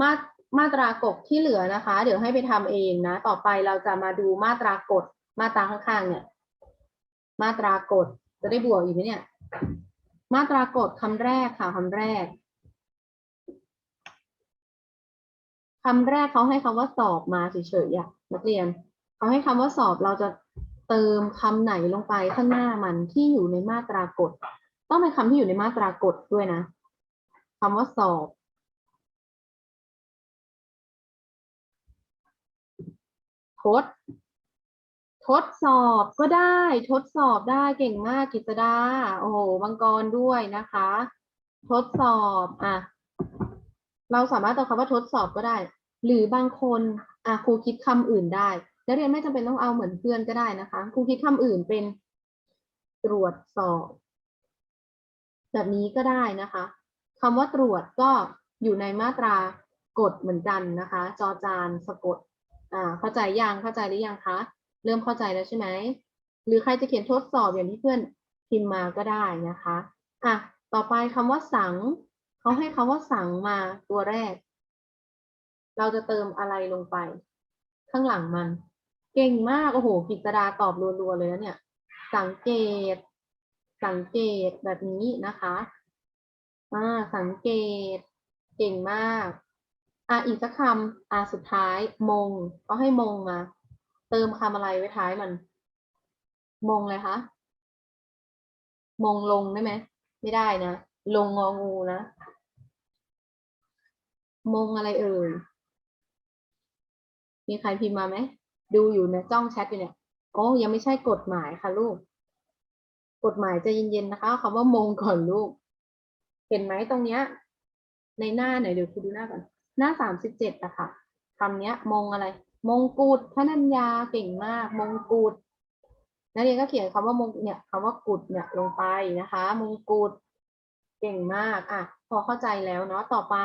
มามาตรากบที่เหลือนะคะ เดี๋ยวให้ไปทำเองนะ ต่อไปเราจะมาดูมาตรากฎมาตราข้างๆเนี่ย มาตรากฎจะได้บวกอีกไหมเนี่ย มาตรากฎคำแรกค่ะคำแรกคำแรกเขาให้คำว่าสอบมาเฉยๆอะนักเรียนเขาให้คำว่าสอบเราจะเติมคำไหนลงไปข้างหน้ามันที่อยู่ในมาตรากฎต้องเป็นคำที่อยู่ในมาตรากฎด้วยนะคำว่าสอบ ทด ทดสอบก็ได้ ทดสอบได้เก่งมากกิตดา โอ้โหบังกรด้วยนะคะ ทดสอบอะเราสามารถเติมคำว่าทดสอบก็ได้ หรือบางคนอะครูคิดคำอื่นได้นักเรียนไม่จำเป็นต้องเอาเหมือนเพื่อนก็ได้นะคะครูคิดคำอื่นเป็นตรวจสอบ แบบนี้ก็ได้นะคะคำว่าตรวจก็อยู่ในมาตรากฎเหมือนกันนะคะ จอจานสะกด อ่า เข้าใจยังเข้าใจหรือยังคะ เริ่มเข้าใจแล้วใช่ไหม หรือใครจะเขียนทดสอบอย่างที่เพื่อนพิมพ์มาก็ได้นะคะ อะ ต่อไปคำว่าสัง เขาให้คำว่าสังมาตัวแรก เราจะเติมอะไรลงไป ข้างหลังมัน เก่งมาก โอ้โห กิตดาตอบรัวๆเลยแล้วเนี่ย สังเกต สังเกตแบบนี้นะคะ อ่า สังเกต เก่งมาก อะอีกสักคำอะสุดท้าย มง ก็ให้มงมา เติมคำอะไรไว้ท้ายมัน มงเลยคะมงลงได้ไหมไม่ได้นะ ลงงองูนะ มงอะไรเอ่ย มีใครพิมพ์มาไหม ดูอยู่นะจ้องแชทอยู่เนี่ยโอ้ยังไม่ใช่กฎหมายค่ะลูก กฎหมายจะเย็นๆนะคะคำว่ามงก่อนลูก เห็นไหมตรงเนี้ย ในหน้าไหนเดี๋ยวคุณดูหน้าก่อน หน้าสามสิบเจ็ดอะค่ะคำเนี้ยมงอะไร มงกุฎพนัญญาเก่งมาก มงกุฎนักเรียนก็เขียนคำว่ามงเนี่ยคำว่ากุฎเนี่ยลงไปนะคะ มงกุฎเก่งมากอะพอเข้าใจแล้วเนาะต่อไป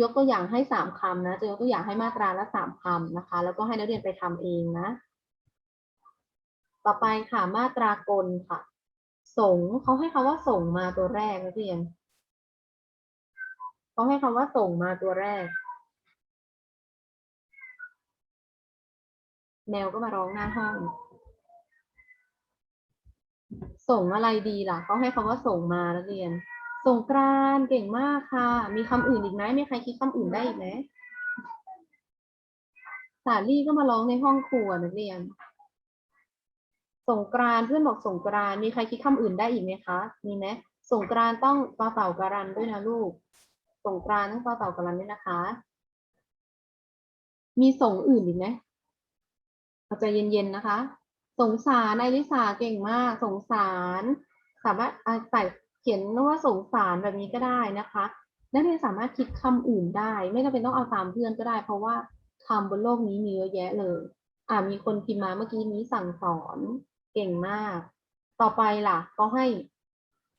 ยกตัวอย่างให้สามคำนะจะยกตัวอย่างให้มาตราละสามคำนะคะ แล้วก็ให้นักเรียนไปทำเองนะ ต่อไปค่ะมาตรากลค่ะ สงเขาให้คำว่าสงมาตัวแรกนักเรียน เขาให้คำว่าส่งมาตัวแรก แมวก็มาร้องหน้าห้อง ส่งอะไรดีล่ะเขาให้คำว่าส่งมานักเรียน ส่งกรานเก่งมากค่ะ มีคำอื่นอีกไหมมีใครคิดคำอื่นได้อีกไหมสาลี่ก็มาร้องในห้องครัวนักเรียน สงกรานเพื่อนบอกสงกรานมีใครคิดคำอื่นได้อีกไหมคะ มีไหมสงกรานต้องต่อเต่าการันด้วยนะลูก สงกรานต์ต้องต่อเต่ากันด้วยนะคะ มีส่งอื่นอีกไหมเอาใจเย็นๆนะคะ สงสารนายลิสาเก่งมาก สงสาร สามารถใส่เขียนว่าสงสารแบบนี้ก็ได้นะคะนักเรียนสามารถคิดคำอื่นได้ ไม่จำเป็นต้องเอาตามเพื่อนก็ได้ เพราะว่าคำบนโลกนี้มีเยอะแยะเลย อ่ามีคนพิมพ์มาเมื่อกี้นี้สั่งสอนเก่งมาก ต่อไปล่ะเขาให้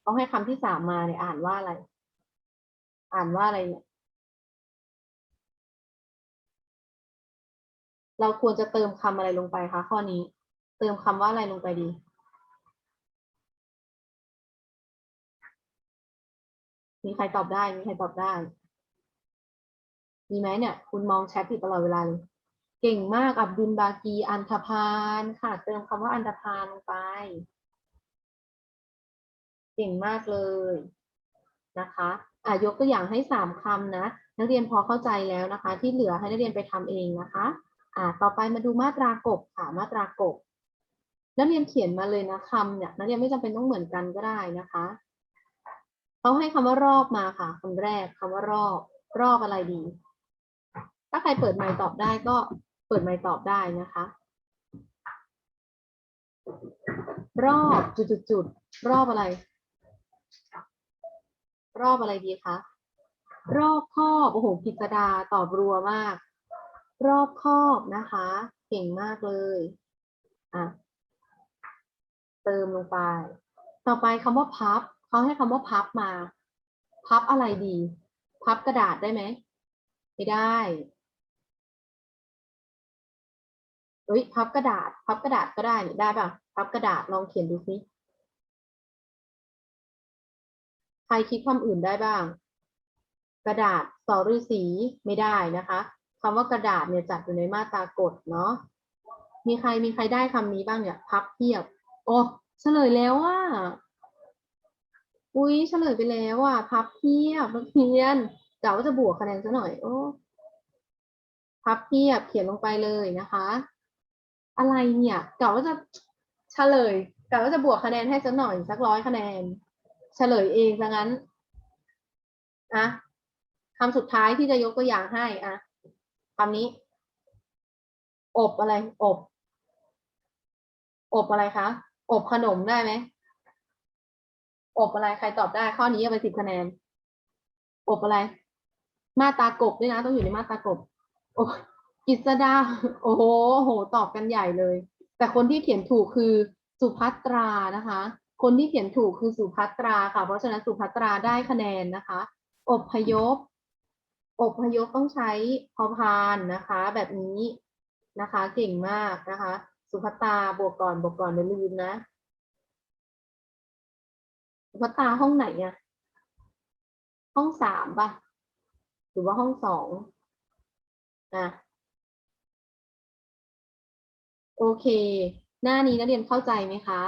เขาให้คำที่สามมาเนี่ยอ่านว่าอะไร อ่านว่าอะไรเนี่ย เราควรจะเติมคำอะไรลงไปคะข้อนี้ เติมคำว่าอะไรลงไปดีมีใครตอบได้ มีใครตอบได้ มีไหมเนี่ย คุณมองแชทอยู่ตลอดเวลาเลย เก่งมากอับดุลบากีอันธพาลค่ะ เติมคำว่าอันธพาลลงไป เก่งมากเลยนะคะ อะยกตัวอย่างให้สามคำนะ นักเรียนพอเข้าใจแล้วนะคะ ที่เหลือให้นักเรียนไปทำเองนะคะอ่าต่อไปมาดูมาตรากบค่ะมาตรากบ นักเรียนเขียนมาเลยนะคำเนี่ยนักเรียนไม่จำเป็นต้องเหมือนกันก็ได้นะคะเขาให้คำว่ารอบมาค่ะคำแรกคำว่ารอบรอบอะไรดี ถ้าใครเปิดไมค์ตอบได้ก็เปิดไมค์ตอบได้นะคะ รอบจุดๆๆรอบอะไร รอบอะไรดีคะ รอบครอบโอ้โหกิตดาตอบรัวมาก รอบครอบนะคะ เก่งมากเลยอะเติมลงไป ต่อไปคำว่าพับเขาให้คำว่าพับมา พับอะไรดี พับกระดาษได้ไหมไม่ได้เฮ้ยพับกระดาษ พับกระดาษก็ได้ได้ป่ะ พับกระดาษลองเขียนดูสิ ใครคิดคำอื่นได้บ้าง กระดาษสอฤาษีไม่ได้นะคะคำว่ากระดาษเนี่ยจัดอยู่ในมาตรากฎเนาะมีใครมีใครได้คำนี้บ้างเนี่ยพับเทียบ โอ้เฉลยแล้วว่าอุ้ยเฉลยไปแล้วอะพับเทียบนักเรียนกะว่าจะบวกคะแนนซะหน่อย โอ้พับเทียบเขียนลงไปเลยนะคะ อะไรเนี่ยกะว่าจะเฉลยกะว่าจะบวกคะแนนให้สักหน่อยสักร้อยคะแนน เฉลยเองซะงั้นอะคำสุดท้ายที่จะยกตัวอย่างให้อะคำนี้ อบอะไร อบ อบอะไรคะ อบขนมได้ไหมอบอะไรใครตอบได้ ข้อนี้เอาไปสิบคะแนน อบอะไร มาตากบด้วยนะ ต้องอยู่ในมาตากบโอ้กิษดาโอ้โหโห ตอบกันใหญ่เลย แต่คนที่เขียนถูกคือสุภัตรานะคะ คนที่เขียนถูกคือสุภัตราค่ะ เพราะฉะนั้นสุภัตราได้คะแนนนะคะ อบพยพ อบพยพต้องใช้พอพานนะคะ แบบนี้นะคะ เก่งมากนะคะ สุภัตราบวกก่อนบวกก่อนอย่ลืมนะ สุภัตราห้องไหนอะห้องสามปะหรือว่าห้องสองอะโอเค หน้านี้นักเรียนเข้าใจไหมคะ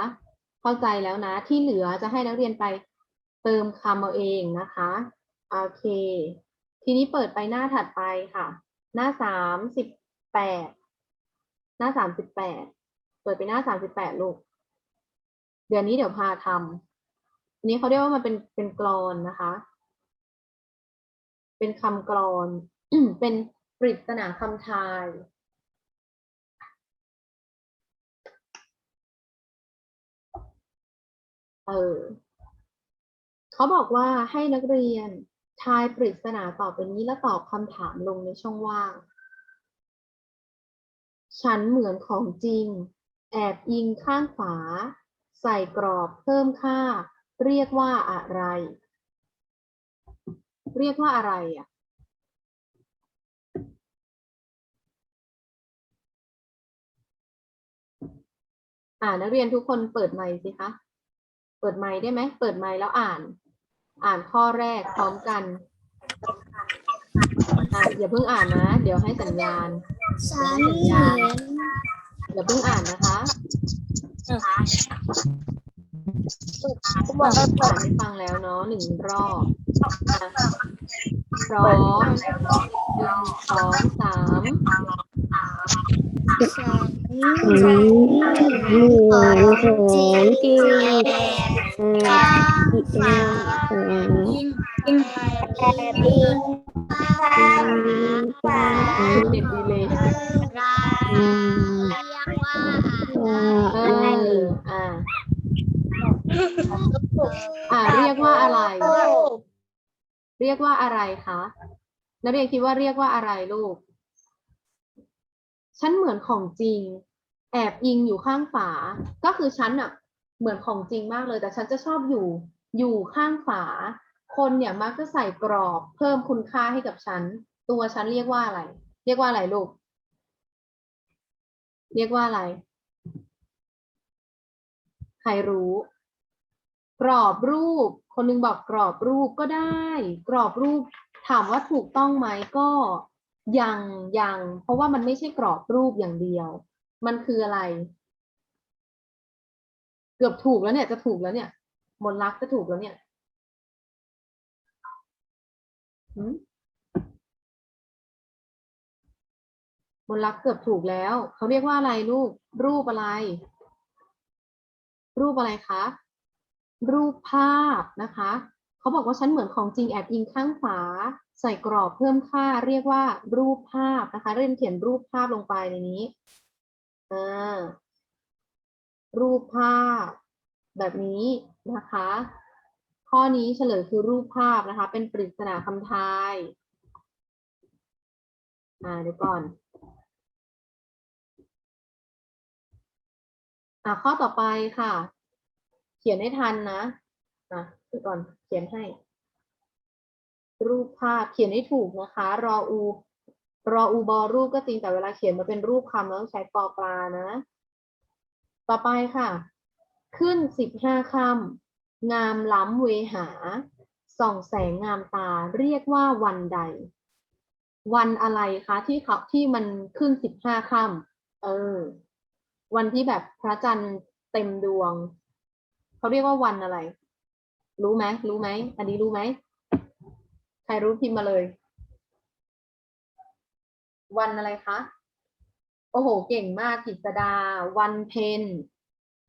เข้าใจแล้วนะ ที่เหลือจะให้นักเรียนไปเติมคำเอาเองนะคะ โอเค ทีนี้เปิดไปหน้าถัดไปค่ะ หน้าสามสิบแปดหน้าสามสิบแปดเปิดไปหน้าสามสิบแปดลูก เดี๋ยวนี้เดี๋ยวพาทำนนี้เขาเรียกว่ามันเป็นเป็นกรอนนะคะ เป็นคำกรอน เป็นปริศนาคำทาย เออเขาบอกว่าให้นักเรียนทายปริศนาต่อไปนี้และตอบคำถามลงในช่องว่าง ฉันเหมือนของจริง แอบอิงข้างขวา ใส่กรอบเพิ่มค่า เรียกว่าอะไร เรียกว่าอะไรอะอ่านักเรียนทุกคนเปิดไมค์สิคะ เปิดไมค์ได้ไหม เปิดไมค์แล้วอ่าน อ่านข้อแรกพร้อมกันอะอย่าเพิ่งอ่านนะ เดี๋ยวให้สัญญาณ ฉันสัญญาณอย่าเพิ่งอ่านนะคะบอกอ่านให้ฟังแล้วเนาะหนึ่งรอบอะพร้อมหนึ่งสองสาม ฉันเหมือนของจริงข้างฝายิงยิงยิงข้างฝาเด็ดดีเลยเรียกว่าเอออ่าอ่าเรียกว่าอะไร เรียกว่าอะไรคะนักเรียนคิดว่าเรียกว่าอะไรลูก ฉันเหมือนของจริง แอบอิงอยู่ข้างฝา ก็คือฉันอะเหมือนของจริงมากเลย แต่ฉันจะชอบอยู่อยู่ข้างฝา คนเนี่ยมักจะใส่กรอบเพิ่มคุณค่าให้กับฉัน ตัวฉันเรียกว่าอะไร เรียกว่าอะไรลูก เรียกว่าอะไร ใครรู้ กรอบรูป คนหนึงบอกกรอบรูปก็ได้ กรอบรูป ถามว่าถูกต้องไหมก็ ยังยังเพราะว่ามันไม่ใช่กรอบรูปอย่างเดียว มันคืออะไร เกือบถูกแล้วเนี่ยจะถูกแล้วเนี่ยมนลักษณ์จะถูกแล้วเนี่ยมนลักษณ์เกือบถูกแล้ว เขาเรียกว่าอะไรลูก รูปอะไร รูปอะไรคะ รูปภาพนะคะ เขาบอกว่าฉันเหมือนของจริงแอบอิงข้างขวาใส่กรอบเพิ่มค่าเรียกว่ารูปภาพนะคะเรียนเขียนรูปภาพลงไปในนี้อ่ารูปภาพ แบบนี้นะคะ ข้อนี้เฉลยคือรูปภาพนะคะ เป็นปริศนาคำทายอ่าเดี๋ยวก่อนอ่าข้อต่อไปค่ะ เขียนให้ทันนะ อะดี๋ยวก่อนเขียนให้ รูปภาพเขียนให้ถูกนะคะ รออู รออูบอรูปก็จริงแต่เวลาเขียนมาเป็นรูปคำเราต้องใช้ปอปลานะ ต่อไปค่ะ ขึ้นสิบห้าคำงามล้ำเวหาสส่องแสงงามตาเรียกว่าวันใด วันอะไรคะที่เขาที่มันขึ้นสิบห้าค่ำเออ วันที่แบบพระจันทร์เต็มดวง เขาเรียกว่าวันอะไร รู้ไหมรู้ไหม อันนี้รู้ไหม ใครรู้พิมพ์มาเลย วันอะไรคะ โอ้โห เก่งมากกิษดา วันเพ็ญ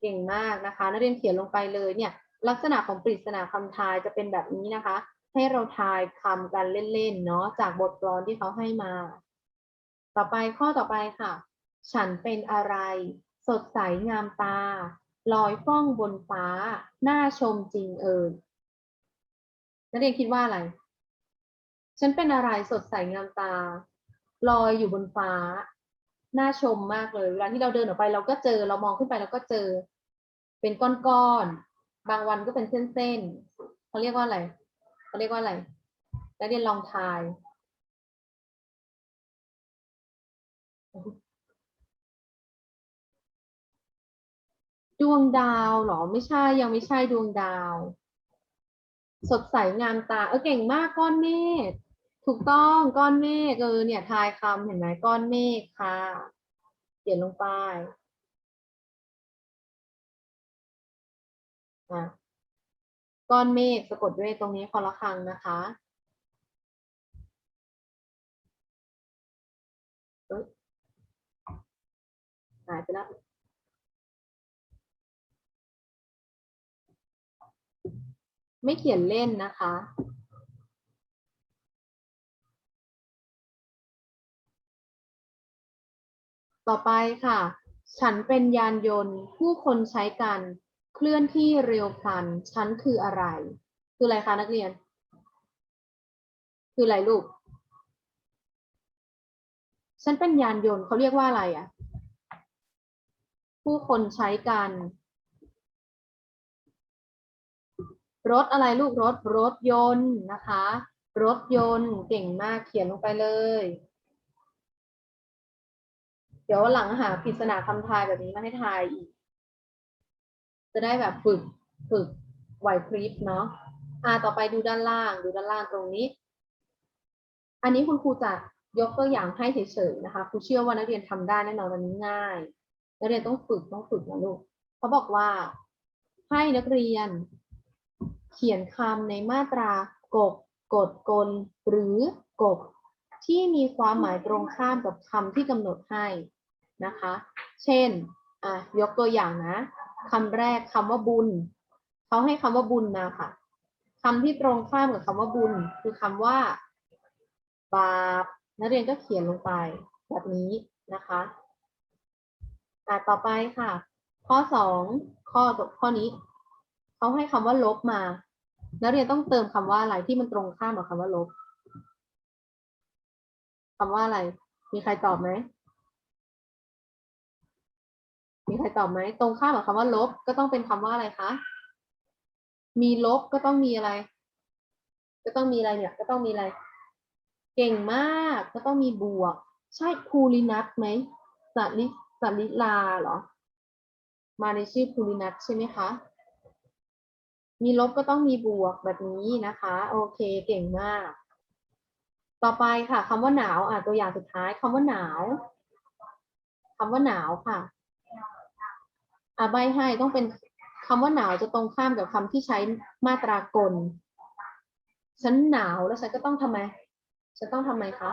เก่งมากนะคะ นักเรียนเขียนลงไปเลยเนี่ย ลักษณะของปริศนาคำทายจะเป็นแบบนี้นะคะ ให้เราทายคำกันเล่นๆเนาะ จากบทกลอนที่เขาให้มา ต่อไปข้อต่อไปค่ะ ฉันเป็นอะไร สดใสงามตา ลอยฟ้องบนฟ้า น่าชมจริงเอ่ยนักเรียนคิดว่าอะไร ฉันเป็นอะไรสดใสงามตา ลอยอยู่บนฟ้า น่าชมมากเลย เวลาที่เราเดินออกไปเราก็เจอ เรามองขึ้นไปเราก็เจอ เป็นก้อนๆ บางวันก็เป็นเส้นๆเขาเรียกว่าอะไรเขาเรียกว่าอะไร นักเรียนลองทาย ดวงดาวหรอไม่ใช่ยังไม่ใช่ดวงดาว สดใสงามตาเออเก่งมากก้อนเมฆถูกต้องก้อนเมฆเออเนี่ยทายคำเห็นไหมก้อนเมฆค่ะเขียนลงไปอะก้อนเมฆสะกดด้วยตรงนี้คอละครังนะคะเอ้ยหายไปแล้ว ไม่เขียนเล่นนะคะ ต่อไปค่ะ ฉันเป็นยานยนต์ ผู้คนใช้กัน เคลื่อนที่เร็วพลัน ฉันคืออะไร คืออะไรคะนักเรียน คืออะไรลูก ฉันเป็นยานยนต์เขาเรียกว่าอะไรอะ ผู้คนใช้กัน รถอะไรลูกรถรถยนต์นะคะ รถยนต์เก่งมากเขียนลงไปเลย เดี๋ยวหลังหาปริศนาคำทายแบบนี้มาให้ทายอีก จะได้แบบฝึกฝึกไหวพริบเนาะอ่าต่อไปดูด้านล่างดูด้านล่างตรงนี้ อันนี้คุณครูจะยกตัวอย่างให้เฉยๆนะคะครูเชื่อว่านักเรียนทำได้แน่นอนวันนี้ง่าย นักเรียนต้องฝึกต้องฝึกนะลูกเขาบอกว่าให้นักเรียน เขียนคำในมาตรากบกดกล หรือกบ ที่มีความหมายตรงข้ามกับคำที่กำหนดให้นะคะ เช่นอะยกตัวอย่างนะคำแรกคำว่าบุญเขาให้คำว่าบุญมาค่ะคำที่ตรงข้ามกับคำว่าบุญ คือคำว่า บาปนักเรียนก็เขียนลงไปแบบนี้นะคะอะต่อไปค่ะ ข้อสองข้อข้อนี้ เขาให้คำว่าลบมา นักเรียนต้องเติมคำว่าอะไรที่มันตรงข้ามกับคำว่าลบคำว่าอะไร มีใครตอบไหมมีใครตอบไหมตรงข้ามกับคำว่าลบก็ต้องเป็นคำว่าอะไรคะ มีลบก็ต้องมีอะไร ก็ต้องมีอะไรเนี่ย ก็ต้องมีอะไร เก่งมากก็ต้องมีบวก ใช่ภูรินัทไหมสัลิสลิลาเหรอ มาในชื่อภูรินัทใช่ไหมคะ มีลบก็ต้องมีบวกแบบนี้นะคะ โอเคเก่งมาก ต่อไปค่ะคำว่าหนาวอะตัวอย่างสุดท้ายคำว่าหนาวคำว่าหนาวค่ะอะใบให้ต้องเป็นคำว่าหนาวจะตรงข้ามกับคำที่ใช้มาตรากล ฉันหนาวแล้วฉันก็ต้องทำไม ฉันต้องทำไมคะ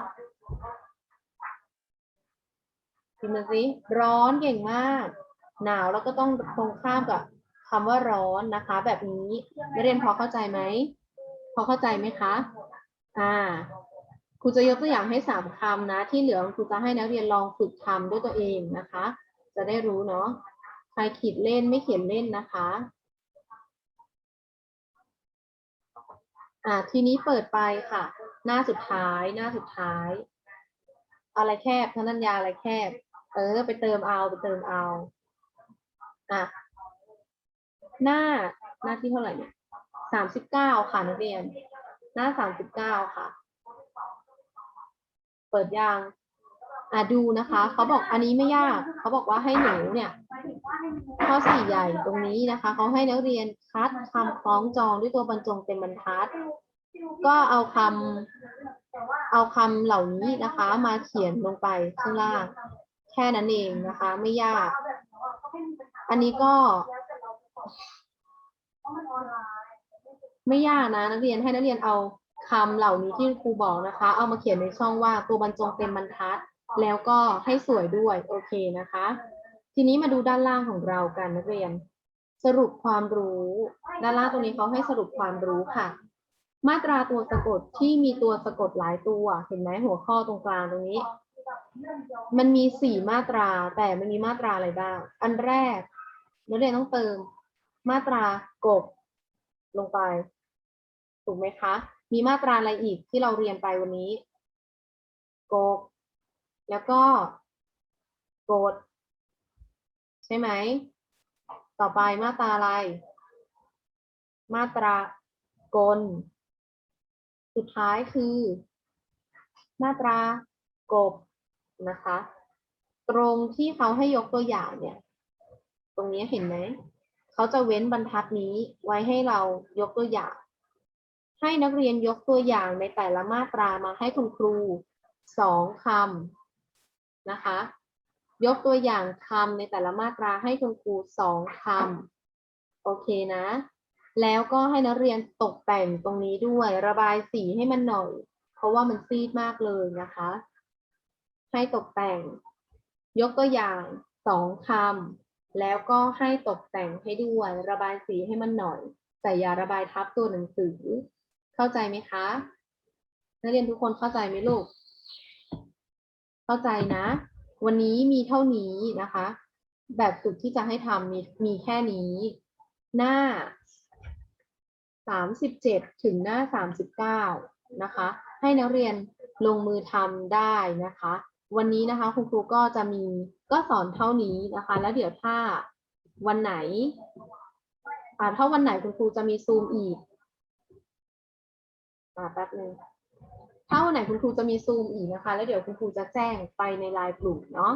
พิมพ์มาสิร้อนเก่งมาก หนาวแล้วก็ต้องตรงข้ามกับ คำว่าร้อนนะคะ แบบนี้นักเรียนพอเข้าใจไหม พอเข้าใจไหมคะ อ่าครูจะยกตัวอย่างให้สามคำนะ ที่เหลือครูจะให้นักเรียนลองฝึกทำด้วยตัวเองนะคะ จะได้รู้เนาะใครขีดเล่นไม่เขียนเล่นนะคะอ่าทีนี้เปิดไปค่ะ หน้าสุดท้าย หน้าสุดท้าย อะไรแคบพนัญญาอะไรแคบ เออ ไปเติมเอาไปเติมเอาอะ หน้าหน้าที่เท่าไหร่เนี่ยสามสิบเก้าค่ะนักเรียน หน้าสามสิบเก้าค่ะ เปิดยางอะดูนะคะ เขาบอกอันนี้ไม่ยาก เขาบอกว่าให้หนูเนี่ยข้อสี่ใหญ่ตรงนี้นะคะ เขาให้นักเรียนคัดคำคล้องจองด้วยตัวบรรจงเป็นบรรทัด ก็เอาคำเอาคำเหล่านี้นะคะ มาเขียนลงไปข้างล่าง แค่นั้นเองนะคะ ไม่ยาก อันนี้ก็ ไม่ยากนะนักเรียนให้นักเรียนเอาคำเหล่านี้ที่ครูบอกนะคะ เอามาเขียนในช่องว่างตัวบรรจงเต็มบรรทัด แล้วก็ให้สวยด้วยโอเคนะคะ ทีนี้มาดูด้านล่างของเรากันนักเรียน สรุปความรู้ ด้านล่างตรงนี้เขาให้สรุปความรู้ค่ะ มาตราตัวสะกดที่มีตัวสะกดหลายตัว เห็นไหมหัวข้อตรงกลางตรงนี้ มันมีสี่มาตราแต่มันมีมาตราอะไรบ้าง อันแรกนักเรียนต้องเติม มาตรากบลงไป ถูกไหมคะ มีมาตราอะไรอีกที่เราเรียนไปวันนี้ กบ แล้วก็กด ใช่ไหม ต่อไปมาตราอะไร มาตรากล สุดท้ายคือ มาตรากบนะคะ ตรงที่เขาให้ยกตัวอย่างเนี่ย ตรงนี้เห็นไหม เขาจะเว้นบรรทัดนี้ไว้ให้เรายกตัวอย่าง ให้นักเรียนยกตัวอย่างในแต่ละมาตรามาให้คุณครูสองคำนะคะ ยกตัวอย่างคำในแต่ละมาตราให้คุณครูสองคำโอเคนะ แล้วก็ให้นักเรียนตกแต่งตรงนี้ด้วยระบายสีให้มันหน่อย เพราะว่ามันซีดมากเลยนะคะ ให้ตกแต่ง ยกตัวอย่างสองคำ แล้วก็ให้ตกแต่งให้ด้วยระบายสีให้มันหน่อยแต่อย่าระบายทับตัวหนังสือ เข้าใจไหมคะ นักเรียนทุกคนเข้าใจไหมลูก เข้าใจนะ วันนี้มีเท่านี้นะคะ แบบฝึกที่จะให้ทำมีมีแค่นี้ หน้าสามสิบเจ็ดถึงหน้าสามสิบเก้านะคะ ให้นักเรียนลงมือทำได้นะคะ วันนี้นะคะคุณครูก็จะมีก็สอนเท่านี้นะคะ แล้วเดี๋ยวถ้าวันไหนอ่าถ้าวันไหนคุณครูจะมีซูมอีกอ่าแป๊บนึงถ้าวันไหนคุณครูจะมีซูมอีกนะคะ แล้วเดี๋ยวคุณครูจะแจ้งไปในไลน์กลุ่มเนาะ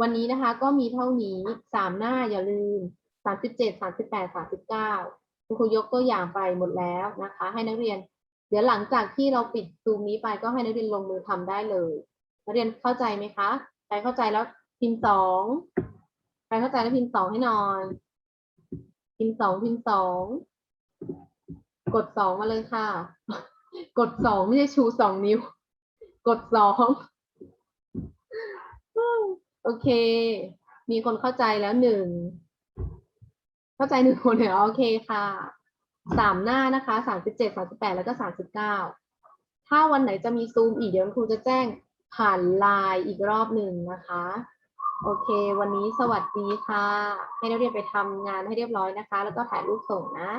วันนี้นะคะ ก็มีเท่านี้สามหน้าอย่าลืมสามสิบเจ็ดสามสิบแปดสามสิบเก้าคุณครูยกตัวอย่างไปหมดแล้วนะคะ ให้นักเรียน เดี๋ยวหลังจากที่เราปิดซูมนี้ไปก็ให้นักเรียนลงมือทำได้เลย นักเรียนเข้าใจไหมคะ ใครเข้าใจแล้วพิมพ์สอง ใครเข้าใจแล้วพิมพ์สองให้หน่อย พิมพ์สองพิมพ์สอง กดสองมาเลยค่ะ กดสองไม่ใช่ชูสองนิ้ว กดสอง โอเค มีคนเข้าใจแล้วหนึ่ง เข้าใจหนึ่งคนเหรอโอเคค่ะสามหน้านะคะสามสิบเจ็ดสามสิบแปดแล้วก็สามสิบเก้าถ้าวันไหนจะมีซูมอีกเดี๋ยวครูจะแจ้ง ผ่านไลน์อีกรอบหนึ่งนะคะ โอเค วันนี้สวัสดีค่ะ ให้นักเรียนไปทำงานให้เรียบร้อยนะคะ แล้วก็ถ่ายรูปส่งนะ